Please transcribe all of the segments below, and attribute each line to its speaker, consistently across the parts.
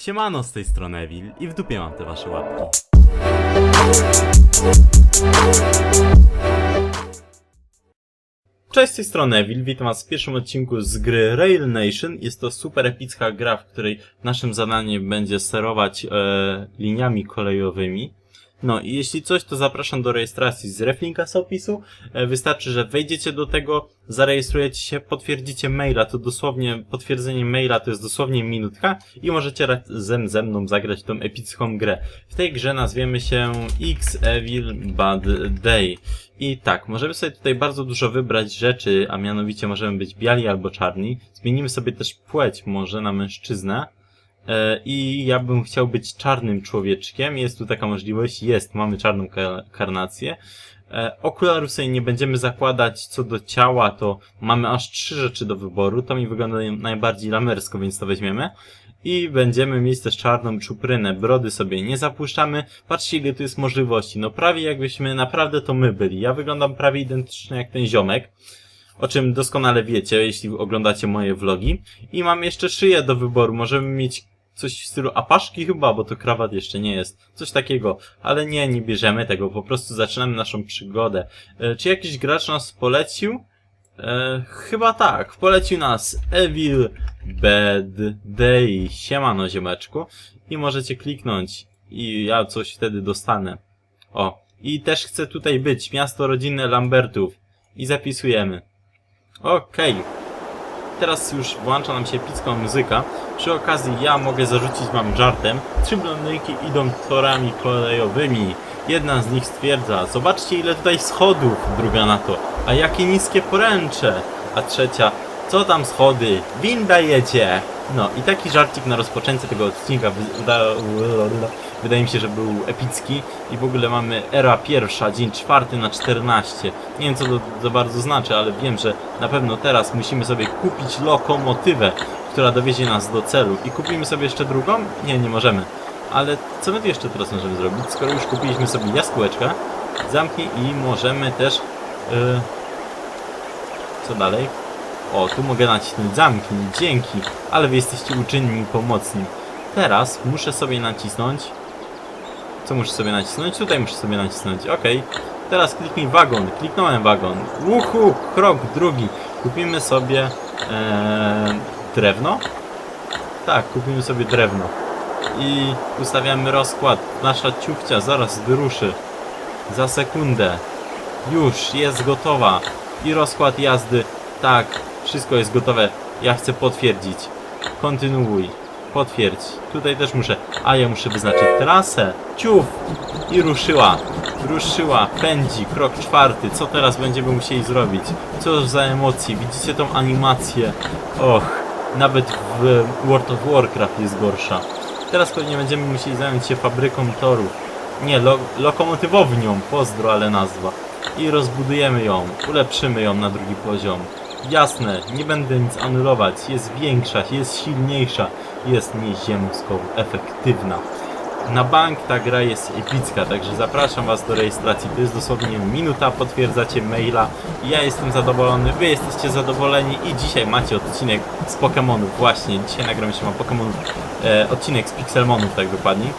Speaker 1: Siemano z tej strony Evil i w dupie mam te wasze łapki. Cześć z tej strony Evil, witam was w pierwszym odcinku z gry Rail Nation. Jest to super epicka gra, w której naszym zadaniem będzie sterować e, liniami kolejowymi. No i jeśli coś, to zapraszam do rejestracji z reflinka z opisu. E, wystarczy, że wejdziecie do tego, zarejestrujecie się, potwierdzicie maila, to dosłownie, potwierdzenie maila to jest dosłownie minutka i możecie razem ze mną zagrać tą epicką grę. W tej grze nazwiemy się X Evil Bad Day. I tak, możemy sobie tutaj bardzo dużo wybrać rzeczy, a mianowicie możemy być biali albo czarni. Zmienimy sobie też płeć może na mężczyznę. E, I ja bym chciał być czarnym człowieczkiem. Jest tu taka możliwość. Jest, mamy czarną ka- karnację. E, Okularów sobie nie będziemy zakładać. Co do ciała, to mamy aż trzy rzeczy do wyboru. To mi wygląda najbardziej lamersko, więc to weźmiemy. I będziemy mieć też czarną czuprynę. Brody sobie nie zapuszczamy. Patrzcie, ile tu jest możliwości. No prawie jakbyśmy naprawdę to my byli. Ja wyglądam prawie identycznie jak ten ziomek. O czym doskonale wiecie, jeśli oglądacie moje vlogi. I mam jeszcze szyję do wyboru. Możemy mieć coś w stylu apaszki chyba, bo to krawat jeszcze nie jest. Coś takiego. Ale nie, nie bierzemy tego. Po prostu zaczynamy naszą przygodę. E, czy jakiś gracz nas polecił? E, chyba tak. Polecił nas Evil Bad Day. Siemano ziomeczku. I możecie kliknąć. I ja coś wtedy dostanę. O. I też chcę tutaj być. Miasto rodzinne Lambertów. I zapisujemy. Okej. Teraz już włącza nam się epicka muzyka. Przy okazji ja mogę zarzucić wam żartem. Trzy blondynki idą torami kolejowymi. Jedna z nich stwierdza, zobaczcie ile tutaj schodów, druga na to, a jakie niskie poręcze. A trzecia, co tam schody, winda jedzie. No i taki żarcik na rozpoczęcie tego odcinka wyda, wydaje mi się, że był epicki i w ogóle mamy era pierwsza, dzień czwarty na 14. Nie wiem co to za bardzo znaczy, ale wiem, że na pewno teraz musimy sobie kupić lokomotywę, która dowiezie nas do celu. I kupimy sobie jeszcze drugą? Nie, nie możemy. Ale co my tu jeszcze teraz możemy zrobić? Skoro już kupiliśmy sobie jaskółeczkę, zamknij i możemy też... Yy, co dalej? O, tu mogę nacisnąć zamknij, dzięki, ale wy jesteście uczynni i pomocni. Teraz muszę sobie nacisnąć... Co muszę sobie nacisnąć? Tutaj muszę sobie nacisnąć, okej. Teraz kliknij wagon, kliknąłem wagon. Uhu, krok drugi. Kupimy sobie... Ee, drewno? Tak, kupimy sobie drewno. I ustawiamy rozkład. Nasza ciuchcia zaraz wyruszy. Za sekundę. Już jest gotowa. I rozkład jazdy. Tak, wszystko jest gotowe. Ja chcę potwierdzić. Kontynuuj. Potwierdź. Tutaj też muszę. A ja muszę wyznaczyć trasę. Ciuf! I ruszyła. Ruszyła. Pędzi. Krok czwarty. Co teraz będziemy musieli zrobić? Co za emocje. Widzicie tą animację? Och. Nawet w World of Warcraft jest gorsza. Teraz pewnie będziemy musieli zająć się fabryką torów. Nie, lo lokomotywownią. Pozdro, ale nazwa. I rozbudujemy ją. Ulepszymy ją na drugi poziom. Jasne, nie będę nic anulować. Jest większa, jest silniejsza, jest nieziemsko efektywna. Na bank ta gra jest epicka, także zapraszam Was do rejestracji. To jest dosłownie minuta, potwierdzacie maila. Ja jestem zadowolony, Wy jesteście zadowoleni i dzisiaj macie odcinek z Pokémonów. Właśnie, dzisiaj nagram się ma Pokémonów, e, odcinek z Pixelmonów, tak dokładniej.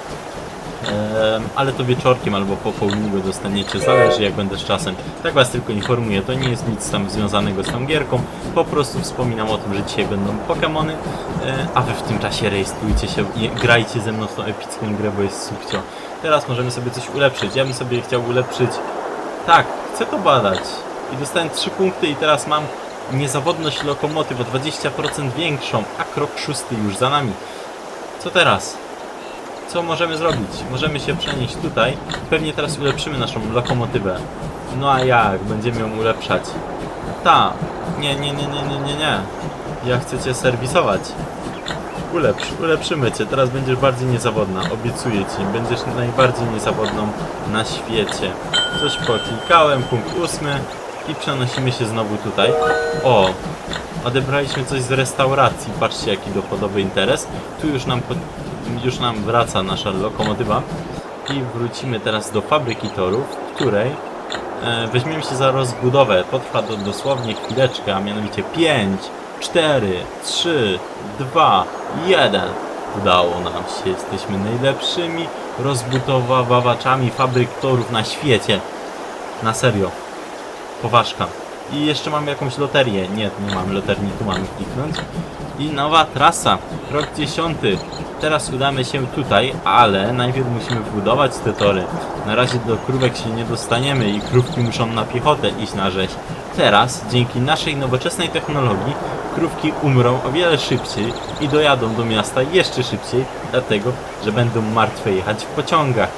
Speaker 1: Ale to wieczorkiem albo po południu dostaniecie, zależy jak będę z czasem. Tak was tylko informuję, to nie jest nic tam związanego z tą gierką, po prostu wspominam o tym, że dzisiaj będą Pokémony, e, a wy w tym czasie rejestrujcie się i grajcie ze mną w tą epicką grę, bo jest subcio. Teraz możemy sobie coś ulepszyć, ja bym sobie chciał ulepszyć, tak, chcę to badać i dostałem 3 punkty i teraz mam niezawodność lokomotyw o 20% większą, a krok szósty już za nami. Co teraz? Co możemy zrobić? Możemy się przenieść tutaj. Pewnie teraz ulepszymy naszą lokomotywę. No a jak? Będziemy ją ulepszać. Ta. Nie, nie, nie, nie, nie, nie, nie. Ja chcę cię serwisować. Ulepsz, ulepszymy cię. Teraz będziesz bardziej niezawodna. Obiecuję ci. Będziesz najbardziej niezawodną na świecie. Coś poklikałem. Punkt ósmy. I przenosimy się znowu tutaj. O! Odebraliśmy coś z restauracji. Patrzcie jaki dochodowy interes. Tu już nam już nam wraca nasza lokomotywa i wrócimy teraz do fabryki torów, w której e, weźmiemy się za rozbudowę. Potrwa to dosłownie chwileczkę, a mianowicie 5, 4, 3, 2, 1. Udało nam się, jesteśmy najlepszymi rozbudowawaczami fabryk torów na świecie. Na serio. Poważka. I jeszcze mam jakąś loterię. Nie, nie mam loterii, tu mamy kliknąć. I nowa trasa. Rok dziesiąty. Teraz udamy się tutaj, ale najpierw musimy wbudować te tory. Na razie do krówek się nie dostaniemy i krówki muszą na piechotę iść na rzeź. Teraz, dzięki naszej nowoczesnej technologii, krówki umrą o wiele szybciej i dojadą do miasta jeszcze szybciej, dlatego, że będą martwe jechać w pociągach.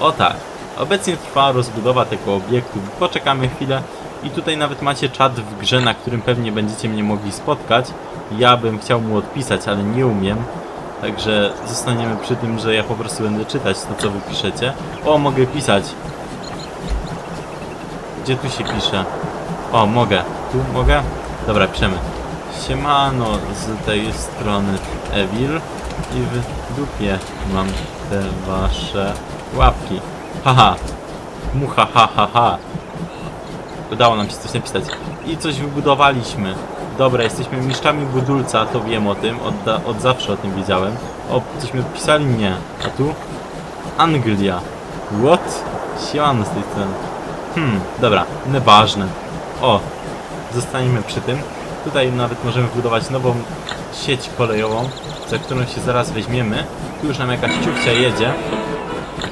Speaker 1: O tak, obecnie trwa rozbudowa tego obiektu. Poczekamy chwilę i tutaj nawet macie czat w grze, na którym pewnie będziecie mnie mogli spotkać. Ja bym chciał mu odpisać, ale nie umiem. Także zostaniemy przy tym, że ja po prostu będę czytać to, co wy piszecie. O, mogę pisać. Gdzie tu się pisze? O, mogę. Tu mogę? Dobra, piszemy. Siemano z tej strony Evil i w dupie mam te wasze łapki. Haha. Mucha ha ha ha. Udało nam się coś napisać. I coś wybudowaliśmy. Dobra, jesteśmy mistrzami budulca, to wiem o tym, od, od zawsze o tym wiedziałem. O, cośmy pisali? Nie. A tu? Anglia. What? Siemano z tej strony. Hmm, dobra, nieważne. O, zostaniemy przy tym. Tutaj nawet możemy wbudować nową sieć kolejową, za którą się zaraz weźmiemy. Tu już nam jakaś ciuchcia jedzie.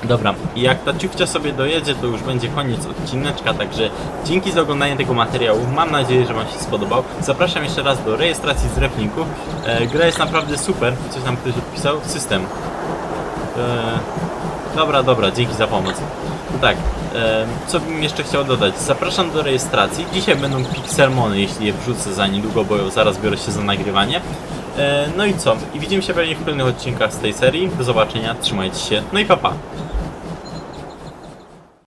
Speaker 1: Dobra, i jak ta ciuchcia sobie dojedzie, to już będzie koniec odcineczka, także dzięki za oglądanie tego materiału. Mam nadzieję, że Wam się spodobał. Zapraszam jeszcze raz do rejestracji z reflinków. E, gra jest naprawdę super. Coś nam ktoś odpisał. System. E, dobra, dobra, dzięki za pomoc. Tak, e, co bym jeszcze chciał dodać? Zapraszam do rejestracji. Dzisiaj będą Pixelmony, jeśli je wrzucę za niedługo, bo zaraz biorę się za nagrywanie. E, no i co? I widzimy się pewnie w kolejnych odcinkach z tej serii. Do zobaczenia, trzymajcie się, no i pa pa!